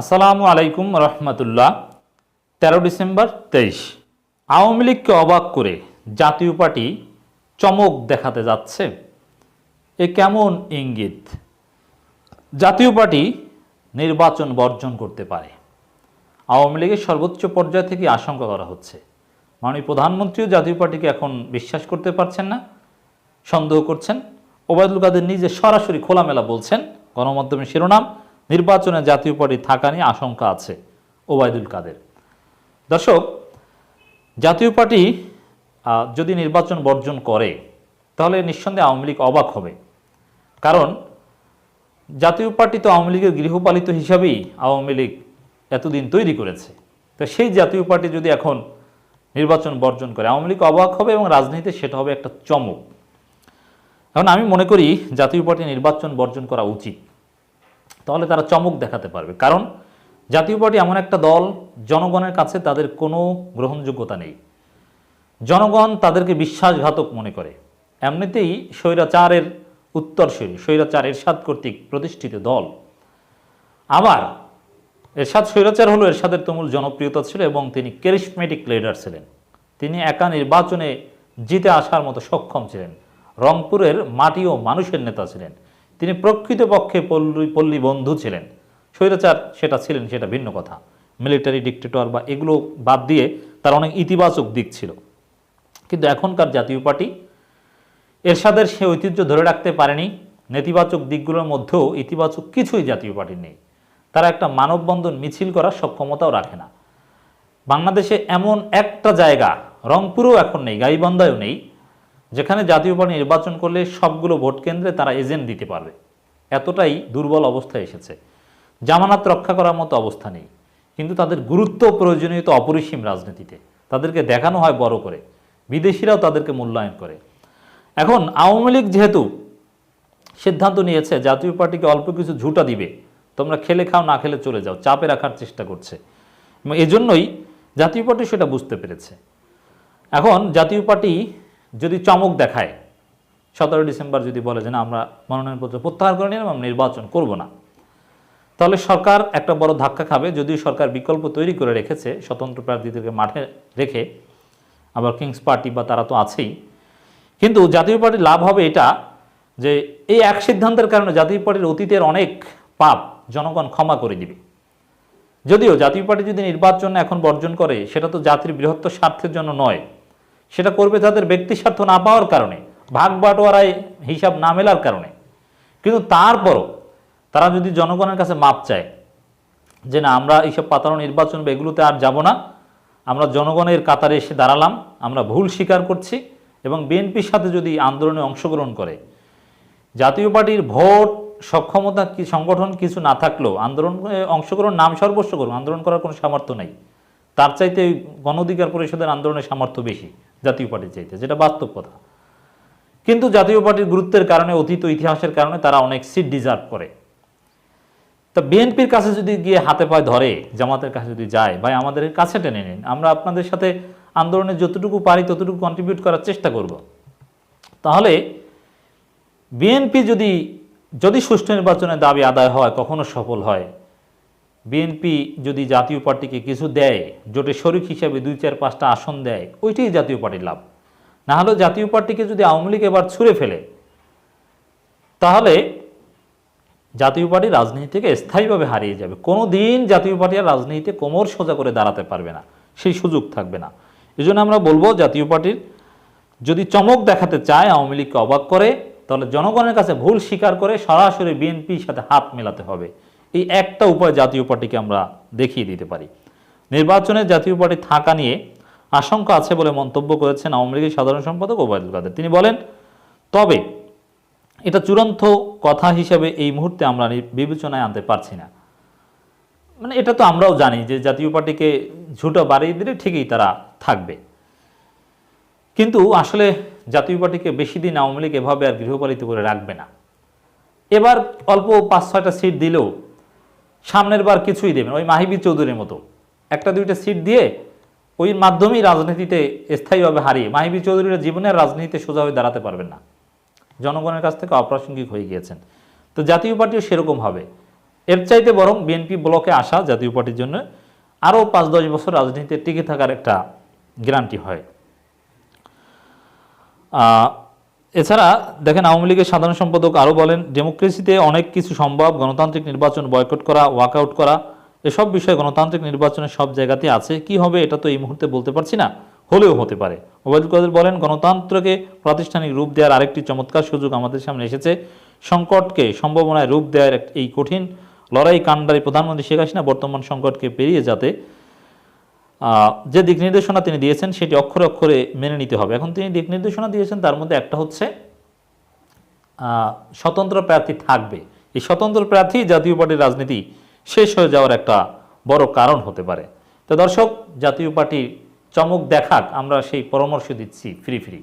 আসসালামু আলাইকুম রহমতুল্লাহ, তেরো ডিসেম্বর তেইশ। আওয়ামী লীগকে অবাক করে জাতীয় পার্টি চমক দেখাতে যাচ্ছে। এ কেমন ইঙ্গিত? জাতীয় পার্টি নির্বাচন বর্জন করতে পারে। আওয়ামী লীগের সর্বোচ্চ পর্যায় থেকে আশঙ্কা করা হচ্ছে। মাননীয় প্রধানমন্ত্রীও জাতীয় পার্টিকে এখন বিশ্বাস করতে পারছেন না, সন্দেহ করছেন। ওবায়দুল কাদের নিজে সরাসরি খোলামেলা বলছেন। গণমাধ্যমের শিরোনাম নির্বাচনে জাতীয় পার্টি থাকা নিয়ে আশঙ্কা আছে ওবায়দুল কাদের। দর্শক, জাতীয় পার্টি যদি নির্বাচন বর্জন করে, তাহলে নিঃসন্দেহে আওয়ামী লীগ অবাক হবে। কারণ, জাতীয় পার্টি তো আওয়ামী লীগের গৃহপালিত হিসাবেই আওয়ামী লীগ এতদিন তৈরি করেছে। তো সেই জাতীয় পার্টি যদি এখন নির্বাচন বর্জন করে, আওয়ামী লীগ অবাক হবে এবং রাজনীতিতে সেটা হবে একটা চমক। এখন আমি মনে করি জাতীয় পার্টি নির্বাচন বর্জন করা উচিত। তাহলে তারা চমক দেখাতে পারবে। কারণ জাতীয় পার্টি এমন একটা দল, জনগণের কাছে তাদের কোনো গ্রহণযোগ্যতা নেই। জনগণ তাদেরকে বিশ্বাসঘাতক মনে করে। এমনিতেই স্বৈরাচারের উত্তরসূরি, স্বৈরাচার এরশাদ কর্তৃক প্রতিষ্ঠিত দল। আবার এরশাদ স্বৈরাচার হলো এরশাদের তুমুল জনপ্রিয়তা ছিল এবং তিনি ক্যারিসমেটিক লিডার ছিলেন। তিনি একা নির্বাচনে জিতে আসার মতো সক্ষম ছিলেন। রংপুরের মাটি ও মানুষের নেতা ছিলেন। তিনি প্রকৃতপক্ষে পল্লী পল্লী বন্ধু ছিলেন। স্বৈরাচার সেটা ছিলেন, সেটা ভিন্ন কথা। মিলিটারি ডিক্টেটর বা এগুলো বাদ দিয়ে তার অনেক ইতিবাচক দিক ছিল। কিন্তু এখনকার জাতীয় পার্টি এরশাদের সে ঐতিহ্য ধরে রাখতে পারেনি। নেতিবাচক দিকগুলোর মধ্যেও ইতিবাচক কিছুই জাতীয় পার্টির নেই। তারা একটা মানববন্ধন মিছিল করার সক্ষমতাও রাখে না। বাংলাদেশে এমন একটা জায়গা, রংপুরেও এখন নেই, গাইবান্ধায়ও নেই যেখানে জাতীয় পার্টি নির্বাচন করলে সবগুলো ভোট কেন্দ্রে তারা এজেন্ট দিতে পারবে। এতটাই দুর্বল অবস্থায় এসেছে। জামানাত রক্ষা করার মতো অবস্থা নেই। কিন্তু তাদের গুরুত্ব প্রয়োজনীয়তা অপরিসীম রাজনীতিতে। তাদেরকে দেখানো হয় বড় করে। বিদেশিরাও তাদেরকে মূল্যায়ন করে। এখন আওয়ামী লীগ যেহেতু সিদ্ধান্ত নিয়েছে জাতীয় পার্টিকে অল্প কিছু ঝুটা দিবে, তোমরা খেলে খাও, না খেলে চলে যাও, চাপে রাখার চেষ্টা করছে। এজন্যই জাতীয় পার্টি সেটা বুঝতে পেরেছে। এখন জাতীয় পার্টি যদি চমক দেখায়, সতেরো ডিসেম্বর যদি বলে যে না, আমরা মনোনয়নপত্র প্রত্যাহার করে নিলাম নির্বাচন করব না। তাহলে সরকার একটা বড় ধাক্কা খাবে, যদিও সরকার বিকল্প তৈরি করে রেখেছে, স্বতন্ত্র প্রার্থীদেরকে মাঠে রেখে, আবার কিংস পার্টি বা তারা তো আছেই। কিন্তু জাতীয় পার্টির লাভ হবে এটা যে, এই এক সিদ্ধান্তের কারণে জাতীয় পার্টির অতীতের অনেক পাপ জনগণ ক্ষমা করে দিবে। যদিও জাতীয় পার্টি যদি নির্বাচন এখন বর্জন করে, সেটা তো জাতির বৃহত্তর স্বার্থের জন্য নয়। সেটা করবে তাদের ব্যক্তি স্বার্থ না পাওয়ার কারণে, ভাগ বাটোয়ারায় হিসাব না মেলার কারণে। কিন্তু তারপরও তারা যদি জনগণের কাছে মাপ চায় যে না, আমরা এইসব পাতানো নির্বাচন বা এগুলোতে আর যাব না, আমরা জনগণের কাতারে এসে দাঁড়ালাম, আমরা ভুল স্বীকার করছি এবং বিএনপির সাথে যদি আন্দোলনে অংশগ্রহণ করে, জাতীয় পার্টির ভোট, সক্ষমতা কি, সংগঠন কিছু না থাকলেও আন্দোলন অংশগ্রহণ নাম সর্বস্ব করুন আন্দোলন করার কোনো সামর্থ্য নেই। তার চাইতে গণ অধিকার পরিষদের আন্দোলনের সামর্থ্য বেশি। জাতীয় পার্টির চাইতে, যেটা বাস্তব কথা। কিন্তু জাতীয় পার্টির গুরুত্বের কারণে, অতীত ইতিহাসের কারণে তারা অনেক সিট ডিজার্ভ করে। তা বিএনপির কাছে যদি গিয়ে হাতে পায়ে ধরে, জামাতের কাছে যদি যায়, ভাই আমাদের কাছে টেনে নিন, আমরা আপনাদের সাথে আন্দোলনে যতটুকু পারি ততটুকু কন্ট্রিবিউট করার চেষ্টা করব। তাহলে বিএনপি যদি যদি সুষ্ঠু নির্বাচনের দাবি আদায় হয়, কখনো সফল হয় বিএনপি যদি জাতীয় পার্টিকে কিছু দেয়, জোটে শরিক হিসাবে দুই চার পাঁচটা আসন দেয়, ওইটাই জাতীয় পার্টির লাভ। না হলেও জাতীয় পার্টিকে যদি আওয়ামী লীগ এবার ছুঁড়ে ফেলে, তাহলে জাতীয় পার্টি রাজনীতি থেকে স্থায়ীভাবে হারিয়ে যাবে। কোনো দিন জাতীয় পার্টি আর রাজনীতিতে কোমর সোজা করে দাঁড়াতে পারবে না, সেই সুযোগ থাকবে না। এই জন্য আমরা বলব, জাতীয় পার্টির যদি চমক দেখাতে চায়, আওয়ামী লীগকে অবাক করে, তাহলে জনগণের কাছে ভুল স্বীকার করে সরাসরি বিএনপির সাথে হাত মেলাতে হবে। এই একটা উপায় জাতীয় পার্টিকে আমরা দেখিয়ে দিতে পারি। নির্বাচনে জাতীয় পার্টি থাকা নিয়ে আশঙ্কা আছে বলে মন্তব্য করেছেন আওয়ামী লীগের সাধারণ সম্পাদক ওবায়দুল কাদের। তিনি বলেন, তবে এটা চূড়ান্ত কথা হিসেবে এই মুহূর্তে আমরা বিবেচনায় আনতে পারছি না। মানে এটা তো আমরাও জানি যে জাতীয় পার্টিকে ঝুটো বাড়িয়ে দিলে ঠিকই তারা থাকবে। কিন্তু আসলে জাতীয় পার্টিকে বেশি দিন আওয়ামী লীগ এভাবে আর গৃহপালিত করে রাখবে না। এবার অল্প পাঁচ ছয়টা সিট দিলেও সামনের বার কিছুই দেবেন ওই মাহিবি চৌধুরীর মতো। একটা দুইটা সিট দিয়ে ওই মাধ্যমেই রাজনীতিতে স্থায়ীভাবে হারিয়ে মাহিবি চৌধুরীর জীবনের রাজনীতিতে সোজা হয়ে দাঁড়াতে পারবেন না। জনগণের কাছ থেকে অপ্রাসঙ্গিক হয়ে গিয়েছেন। তো জাতীয় পার্টিও সেরকম হবে। এর চাইতে বরং বিএনপি ব্লকে আসা জাতীয় পার্টির জন্য আরও পাঁচ দশ বছর রাজনীতিতে টিকে থাকার একটা গ্যারান্টি হয়। এছাড়া দেখেন আওয়ামী লীগের সাধারণ সম্পাদক আরও বলেন, ডেমোক্রেসিতে অনেক কিছু সম্ভব, গণতান্ত্রিক নির্বাচন, বয়কট করা ওয়াকআউট করা, এসব বিষয়ে গণতান্ত্রিক নির্বাচনের সব জায়গাতে আছে। কি হবে এটা তো এই মুহূর্তে বলতে পারছি না, হলেও হতে পারে। ওবায়দুল কাদের বলেন, গণতন্ত্রকে প্রাতিষ্ঠানিক রূপ দেওয়ার আরেকটি চমৎকার সুযোগ আমাদের সামনে এসেছে। সংকটকে, সম্ভাবনায় রূপ দেওয়ার এই কঠিন লড়াই কাণ্ডারি প্রধানমন্ত্রী শেখ হাসিনা বর্তমান সংকটকে পেরিয়ে যাতে যে দিক নির্দেশনা তিনি দিয়েছেন সেটি অক্ষরে অক্ষরে মেনে নিতে হবে। এখন তিনি দিক নির্দেশনা দিয়েছেন, তার মধ্যে একটা হচ্ছে স্বতন্ত্র প্রার্থী থাকবে। এই স্বতন্ত্র প্রার্থী জাতীয় পার্টির রাজনীতি শেষ হয়ে যাওয়ার একটা বড় কারণ হতে পারে। তো দর্শক, জাতীয় পার্টির চমক দেখাক, আমরা সেই পরামর্শ দিচ্ছি ফ্রি ফ্রি।